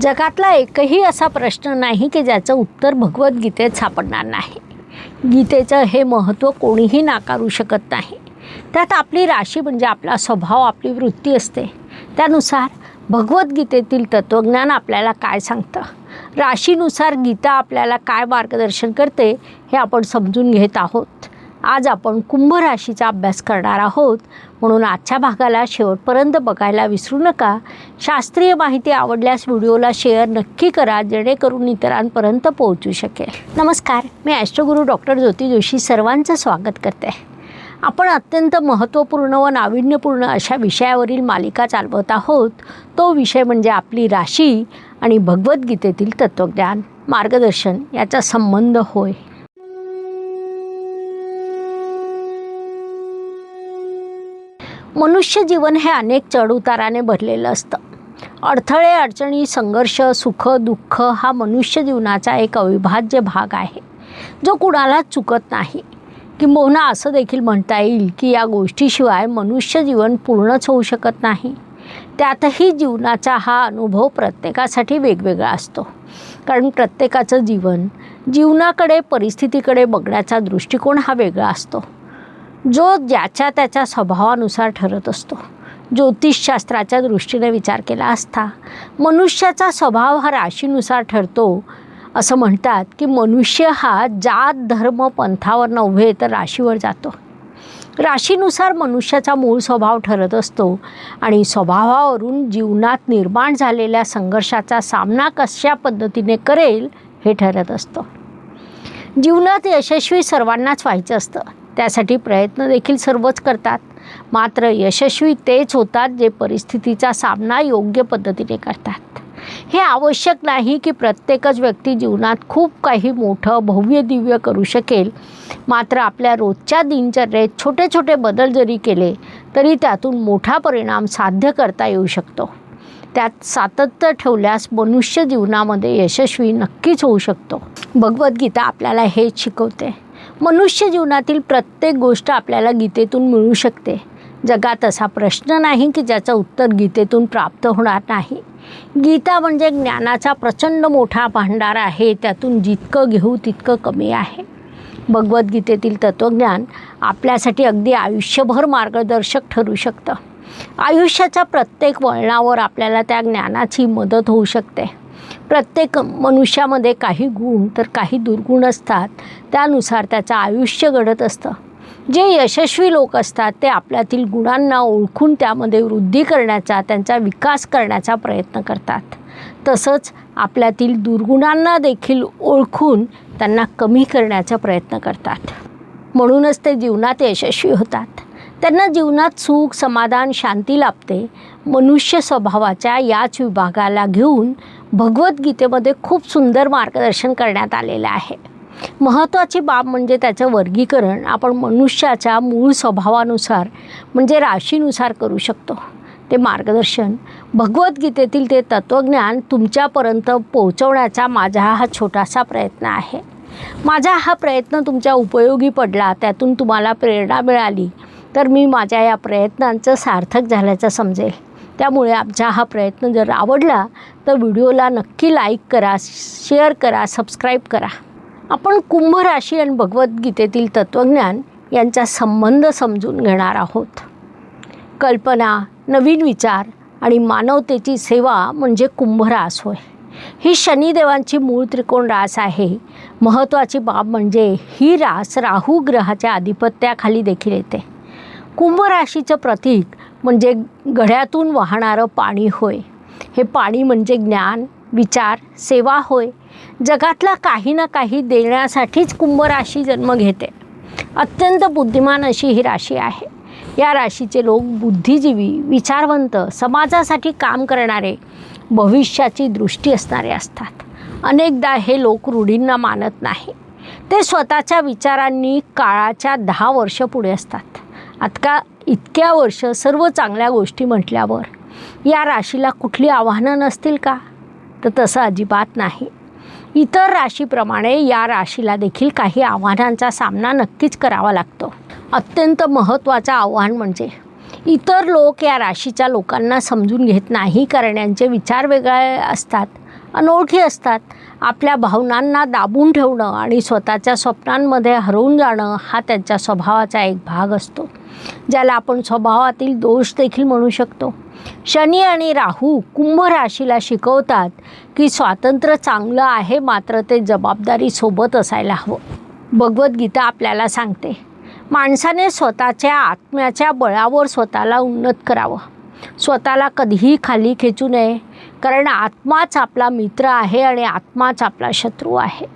जगातला एकही असा प्रश्न नाही की ज्याचं उत्तर भगवद्गीतेत सापडणार नाही. गीतेचं हे महत्त्व कोणीही नाकारू शकत नाही. त्यात आपली राशी म्हणजे आपला स्वभाव आपली वृत्ती असते. त्यानुसार भगवद्गीतेतील तत्त्वज्ञान आपल्याला काय सांगतं? राशीनुसार गीता आपल्याला काय मार्गदर्शन करते हे आपण समजून घेत आहोत. आज आपण कुंभ राशीचा अभ्यास करणार आहोत. म्हणून आजच्या भागाला शेवटपर्यंत बघायला विसरू नका. शास्त्रीय माहिती आवडल्यास व्हिडिओला शेअर नक्की करा जेणेकरून इतरांपर्यंत पोहोचू शकेल. नमस्कार मी ॲस्ट्रोगुरू डॉक्टर ज्योती जोशी सर्वांचं स्वागत करते. आपण अत्यंत महत्त्वपूर्ण व नाविन्यपूर्ण अशा विषयावरील मालिका चालवत आहोत. तो विषय म्हणजे आपली राशी आणि भगवद्गीतेतील तत्त्वज्ञान. मार्गदर्शन याचा संबंध होय. मनुष्य जीवन हे अनेक चढउताराने भरलेलं असतं. अडथळे अडचणी संघर्ष सुख दुःख हा मनुष्य जीवनाचा एक अविभाज्य भाग आहे. जो कुणालाच चुकत नाही. किंबहुना असं देखील म्हणता येईल की या गोष्टीशिवाय मनुष्य जीवन पूर्णच होऊ शकत नाही. त्यातही जीवनाचा हा अनुभव प्रत्येकासाठी वेगवेगळा असतो. कारण प्रत्येकाचं जीवन जीवनाकडे परिस्थितीकडे बघण्याचा दृष्टिकोन हा वेगळा असतो. जो ज्याच्या त्याच्या स्वभावानुसार ठरत असतो. ज्योतिषशास्त्राच्या दृष्टीने विचार केला असता मनुष्याचा स्वभाव हा राशीनुसार ठरतो असं म्हणतात की मनुष्य हा जात धर्म पंथावर नव्हे तर राशीवर जातो. राशीनुसार मनुष्याचा मूळ स्वभाव ठरत असतो आणि स्वभावावरून जीवनात निर्माण झालेल्या संघर्षाचा सामना कशा पद्धतीने करेल हे ठरत असतं. जीवनात यशस्वी सर्वांनाच व्हायचं असतं. त्यासाठी प्रयत्न देखील सर्वच करतात. मात्र यशस्वी तेच होतात जे परिस्थितीचा सामना योग्य पद्धतीने करतात. हे आवश्यक नाही की प्रत्येकच व्यक्ती जीवनात खूप काही मोठं भव्य दिव्य करू शकेल. मात्र आपल्या रोजच्या दिनचर्येत छोटे छोटे बदल जरी केले तरी त्यातून मोठा परिणाम साध्य करता येऊ शकतो. त्यात सातत्य ठेवल्यास मनुष्य जीवनामध्ये यशस्वी नक्कीच होऊ शकतो. भगवद्गीता आपल्याला हेच शिकवते. मनुष्य जीवनातील प्रत्येक गोष्ट आपल्याला गीतेतून मिळू शकते. जगात असा प्रश्न नाही की ज्याचं उत्तर गीतेतून प्राप्त होणार नाही. गीता म्हणजे ज्ञानाचा प्रचंड मोठा भांडार आहे. त्यातून जितकं घेऊ तितकं कमी आहे. भगवद्गीतेतील तत्त्वज्ञान आपल्यासाठी अगदी आयुष्यभर मार्गदर्शक ठरू शकतं. आयुष्याच्या प्रत्येक वळणावर आपल्याला त्या ज्ञानाची मदत होऊ शकते. प्रत्येक मनुष्यामध्ये काही गुण तर काही दुर्गुण असतात. त्यानुसार त्याचं आयुष्य घडत असतं. जे यशस्वी लोक असतात ते आपल्यातील गुणांना ओळखून त्यामध्ये वृद्धी करण्याचा त्यांचा विकास करण्याचा प्रयत्न करतात. तसंच आपल्यातील दुर्गुणांना देखील ओळखून त्यांना कमी करण्याचा प्रयत्न करतात. म्हणूनच ते जीवनात यशस्वी होतात. त्यांना जीवनात सुख समाधान शांती लाभते. मनुष्य स्वभावाच्या याच विभागाला घेऊन भगवद्गीतेमध्ये खूप सुंदर मार्गदर्शन करण्यात आलेलं आहे. महत्त्वाची बाब म्हणजे त्याचं वर्गीकरण आपण मनुष्याच्या मूळ स्वभावानुसार म्हणजे राशीनुसार करू शकतो. ते मार्गदर्शन भगवद्गीतेतील ते तत्त्वज्ञान तुमच्यापर्यंत पोहोचवण्याचा माझा हा छोटासा प्रयत्न आहे. माझा हा प्रयत्न तुमच्या उपयोगी पडला त्यातून तुम्हाला प्रेरणा मिळाली तर मी माझ्या या प्रयत्नांचं सार्थक झाल्याचं समजेल. त्यामुळे आमचा हा प्रयत्न जर आवडला तर व्हिडिओला नक्की लाईक करा शेअर करा सबस्क्राईब करा. आपण कुंभ राशी आणि भगवद्गीतेतील तत्त्वज्ञान यांचा संबंध समजून घेणार आहोत. कल्पना नवीन विचार आणि मानवतेची सेवा म्हणजे कुंभरास होय. ही शनिदेवांची मूळ त्रिकोण रास आहे. महत्त्वाची बाब म्हणजे ही रास राहू ग्रहाच्या आधिपत्याखाली देखील येते. कुंभ राशीचं प्रतीक म्हणजे गड्यातून वाहणारं पाणी होय. हे पाणी म्हणजे ज्ञान विचार सेवा होय. जगातला काही ना काही देण्यासाठीच कुंभ राशी जन्म घेते. अत्यंत बुद्धिमान अशी ही राशी आहे. या राशीचे लोक बुद्धिजीवी विचारवंत समाजासाठी काम करणारे भविष्याची दृष्टी असणारे असतात. अनेकदा हे लोक रूढींना मानत नाही. ते स्वतःच्या विचारांनी काळाच्या दहा वर्ष पुढे असतात. आजका इतक्या वर्ष सर्व चांगल्या गोष्टी म्हटल्यावर या राशीला कुठली आव्हानं नसतील का? तर तसं अजिबात नाही. इतर राशीप्रमाणे या राशीला देखील काही आव्हानांचा सामना नक्कीच करावा लागतो. अत्यंत महत्त्वाचं आव्हान म्हणजे इतर लोक या राशीच्या लोकांना समजून घेत नाही कारण यांचे विचार वेगळे असतात अनोळखी असतात. आपल्या भावनांना दाबून ठेवणं आणि स्वतःच्या स्वप्नांमध्ये हरवून जाणं हा त्यांच्या स्वभावाचा एक भाग असतो. ज्याला आपण स्वभावातील दोष देखील म्हणू शकतो. शनी आणि राहू कुंभ राशीला शिकवतात की स्वातंत्र्य चांगलं आहे मात्र ते जबाबदारीसोबत असायला हवं. भगवद्गीता आपल्याला सांगते माणसाने स्वतःच्या आत्म्याच्या बळावर स्वतःला उन्नत करावं. स्वतःला कधीही खाली खेचू नये कारण आत्माच आपला मित्र आहे आणि आत्माच आपला शत्रू आहे.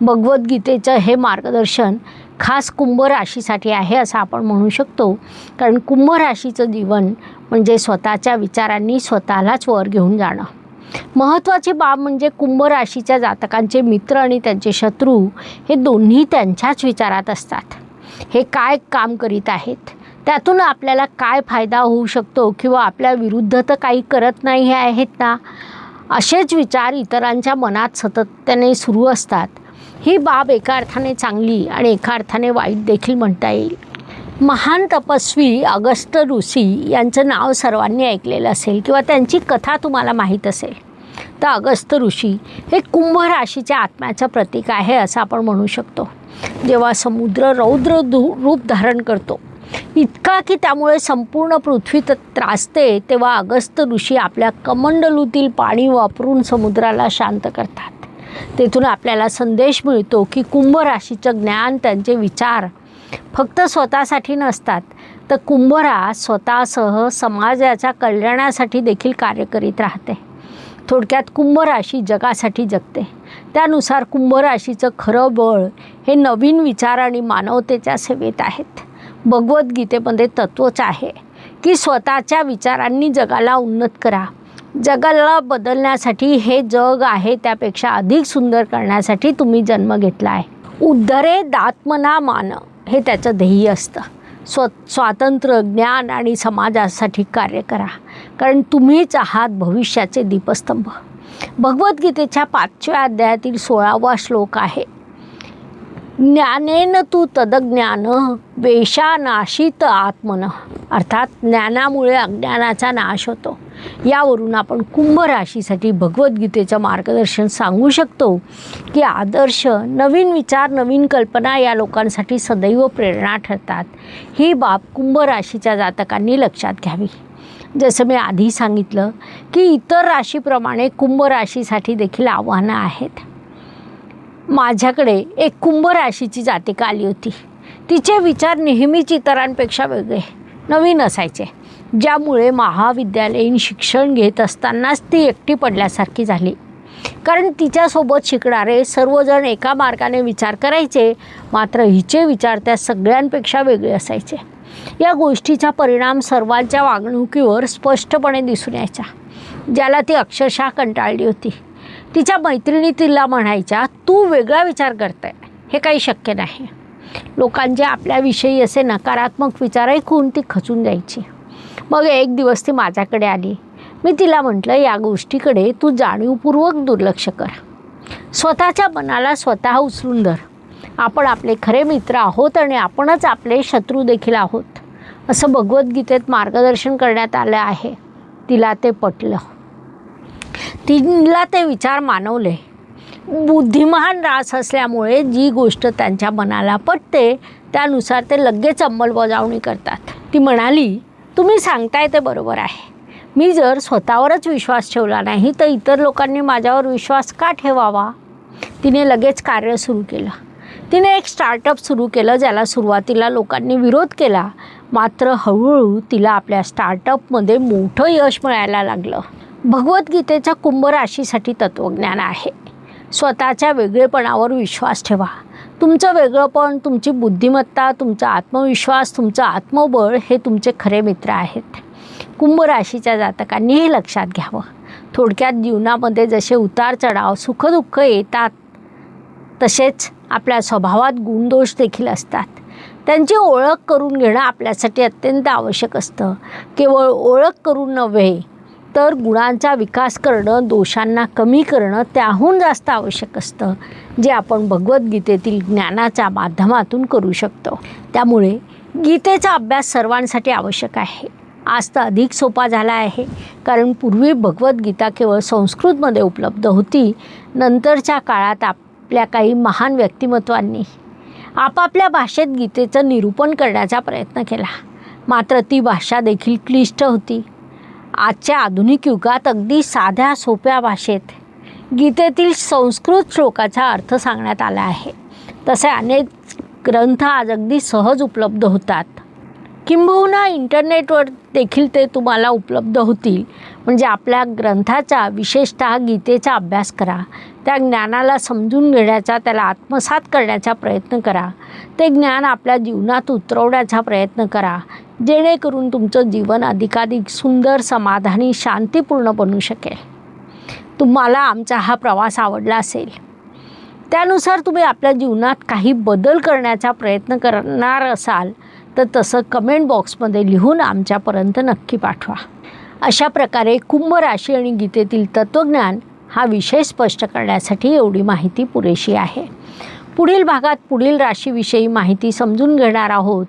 भगवद्गीतेचं हे मार्गदर्शन खास कुंभ राशीसाठी आहे असं आपण म्हणू शकतो. कारण कुंभ राशीचं जीवन म्हणजे स्वतःच्या विचारांनी स्वतःलाच वर घेऊन जाणं. महत्त्वाची बाब म्हणजे कुंभ राशीच्या जातकांचे मित्र आणि त्यांचे शत्रू हे दोन्ही त्यांच्याच विचारात असतात. हे काय काम करीत आहेत? त्यातून आपल्याला काय फायदा होऊ शकतो किंवा आपल्या विरुद्ध तर काही करत नाही हे आहेत ना? असेच विचार इतरांच्या मनात सातत्याने सुरू असतात. ही बाब एका अर्थाने चांगली आणि एका अर्थाने वाईट देखील म्हणता येईल. महान तपस्वी अगस्त ऋषी यांचं नाव सर्वांनी ऐकलेलं असेल किंवा त्यांची कथा तुम्हाला माहीत असेल तर अगस्त ऋषी हे कुंभ राशीच्या आत्म्याचं प्रतीक आहे असं आपण म्हणू शकतो. जेव्हा समुद्र रौद्र रूप धारण करतो इतका की त्यामुळे संपूर्ण पृथ्वी तर त्रासते तेव्हा अगस्त ऋषी आपल्या कमंडलूतील पाणी वापरून समुद्राला शांत करतात. तेथून आपल्याला संदेश मिळतो की कुंभ राशीचं ज्ञान त्यांचे विचार फक्त स्वतःसाठी नसतात. तर कुंभरा स्वतःसह समाजाच्या कल्याणासाठी देखील कार्य करीत राहते. थोडक्यात कुंभ राशी जगासाठी जगते. त्यानुसार कुंभ राशीचं खरं बळ हे नवीन विचार आणि मानवतेच्या सेवेत आहेत. भगवद्गीतेमध्ये तत्वच आहे की स्वतःच्या विचारांनी जगाला उन्नत करा. जगाला बदलण्यासाठी हे जग आहे त्यापेक्षा अधिक सुंदर करण्यासाठी तुम्ही जन्म घेतला आहे. उद्धरे दात्मना मान हे त्याचं ध्येय असतं. स्व स्वातंत्र्य ज्ञान आणि समाजासाठी कार्य करा. कारण तुम्हीच आहात भविष्याचे दीपस्तंभ. भगवद्गीतेच्या पाचव्या अध्यायातील सोळावा श्लोक आहे. ज्ञानेन तू तदज्ञान वेशानाशित आत्मन. अर्थात ज्ञानामुळे अज्ञानाचा नाश होतो. यावरून आपण कुंभ राशीसाठी भगवद्गीतेचं मार्गदर्शन सांगू शकतो की आदर्श नवीन विचार नवीन कल्पना या लोकांसाठी सदैव प्रेरणा ठरतात. ही बाब कुंभ राशीच्या जातकांनी लक्षात घ्यावी. जसं मी आधी सांगितलं की इतर राशीप्रमाणे कुंभ राशीसाठी देखील आव्हानं आहेत. माझ्याकडे एक कुंभ राशीची जातिका आली होती. तिचे विचार नेहमीच इतरांपेक्षा वेगळे नवीन असायचे. ज्यामुळे महाविद्यालयीन शिक्षण घेत असतानाच ती एकटी पडल्यासारखी झाली. कारण तिच्यासोबत शिकणारे सर्वजण एका मार्गाने विचार करायचे मात्र हिचे विचार त्या सगळ्यांपेक्षा वेगळे असायचे. या गोष्टीचा परिणाम सर्वांच्या वागणुकीवर स्पष्टपणे दिसून यायचा ज्याला ती अक्षरशः कंटाळली होती. तिच्या मैत्रिणी तिला म्हणायच्या तू वेगळा विचार करते हे काही शक्य नाही. लोकांचे आपल्याविषयी असे नकारात्मक विचार ऐकून ती खचून जायची. मग एक दिवस ती माझ्याकडे आली. मी तिला म्हटलं या गोष्टीकडे तू जाणीवपूर्वक दुर्लक्ष कर. स्वतःच्या मनाला स्वतः उचलून धर. आपण आपले खरे मित्र आहोत आणि आपणच आपले शत्रू देखील आहोत. असं भगवद्गीतेत मार्गदर्शन करण्यात आलं आहे. तिला ते पटलं. तिला ते विचार मानवले. बुद्धिमान रास असल्यामुळे जी गोष्ट त्यांच्या मनाला पटते त्यानुसार ते लगेच अंमलबजावणी करतात. ती म्हणाली तुम्ही सांगताय ते बरोबर आहे. मी जर स्वतःवरच विश्वास ठेवला नाही तर इतर लोकांनी माझ्यावर विश्वास का ठेवावा? तिने लगेच कार्य सुरू केलं. तिने एक स्टार्टअप सुरू केलं ज्याला सुरुवातीला लोकांनी विरोध केला. मात्र हळूहळू तिला आपल्या स्टार्टअपमध्ये मोठं यश मिळायला लागलं. भगवद्गीतेच्या कुंभ राशीसाठी तत्त्वज्ञान आहे. स्वतःच्या वेगळेपणावर विश्वास ठेवा. तुमचं वेगळंपण तुमची बुद्धिमत्ता तुमचा आत्मविश्वास तुमचं आत्मबळ हे तुमचे खरे मित्र आहेत. कुंभ राशीच्या जातकांनी हे लक्षात घ्यावं. थोडक्यात जीवनामध्ये जसे उतार चढाव सुखदुःख येतात तसेच आपल्या स्वभावात गुणदोष देखील असतात. त्यांची ओळख करून घेणं आपल्यासाठी अत्यंत आवश्यक असतं. केवळ ओळख करून नव्हे तर गुणांचा विकास करणं दोषांना कमी करणं त्याहून जास्त आवश्यक असतं जे आपण भगवद्गीतेतील ज्ञानाच्या माध्यमातून करू शकतो. त्यामुळे गीतेचा अभ्यास सर्वांसाठी आवश्यक आहे. आज तर अधिक सोपा झाला आहे कारण पूर्वी भगवद्गीता केवळ संस्कृतमध्ये उपलब्ध होती नंतरच्या काळात आपल्या काही महान व्यक्तिमत्वांनी आपापल्या भाषेत गीतेचं निरूपण करण्याचा प्रयत्न केला. मात्र ती भाषा देखील क्लिष्ट होती. आजच्या आधुनिक युगात अगदी साध्या सोप्या भाषेत गीतेतील संस्कृत श्लोकाचा अर्थ सांगण्यात आला आहे. तसे अनेक ग्रंथ आज अगदी सहज उपलब्ध होतात. किंबहुना इंटरनेटवर देखील ते तुम्हाला उपलब्ध होतील. म्हणजे आपल्या ग्रंथाचा विशेषतः गीतेचा अभ्यास करा. त्या ज्ञानाला समजून घेण्याचा त्याला आत्मसात करण्याचा प्रयत्न करा. ते ज्ञान आपल्या जीवनात उतरवण्याचा प्रयत्न करा. जेणेकरून तुमचं जीवन अधिकाधिक सुंदर समाधानी शांतीपूर्ण बनू शकेल. तुम्हाला आमचा हा प्रवास आवडला असेल. त्यानुसार तुम्ही आपल्या जीवनात काही बदल करण्याचा प्रयत्न करणार असाल तर तसं कमेंट बॉक्समध्ये लिहून आमच्यापर्यंत नक्की पाठवा. अशा प्रकारे कुंभ राशी आणि गीतेतील तत्त्वज्ञान हा विषय स्पष्ट करण्यासाठी एवढी माहिती पुरेशी आहे. पुढील भागात पुढील राशीविषयी माहिती समजून घेणार आहोत.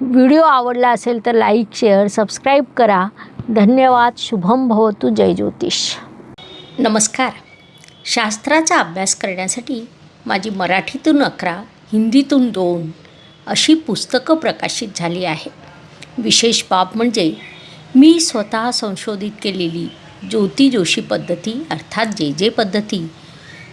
व्हिडिओ आवडला असेल तर लाईक शेअर सबस्क्राईब करा. धन्यवाद. शुभम भवतु. जय ज्योतिष. नमस्कार. शास्त्राचा अभ्यास करण्यासाठी माझी मराठीतून अकरा हिंदीतून दोन अशी पुस्तकं प्रकाशित झाली आहे विशेष बाब म्हणजे मी स्वतः संशोधित केलेली ज्योती जोशी पद्धती अर्थात जे जे पद्धती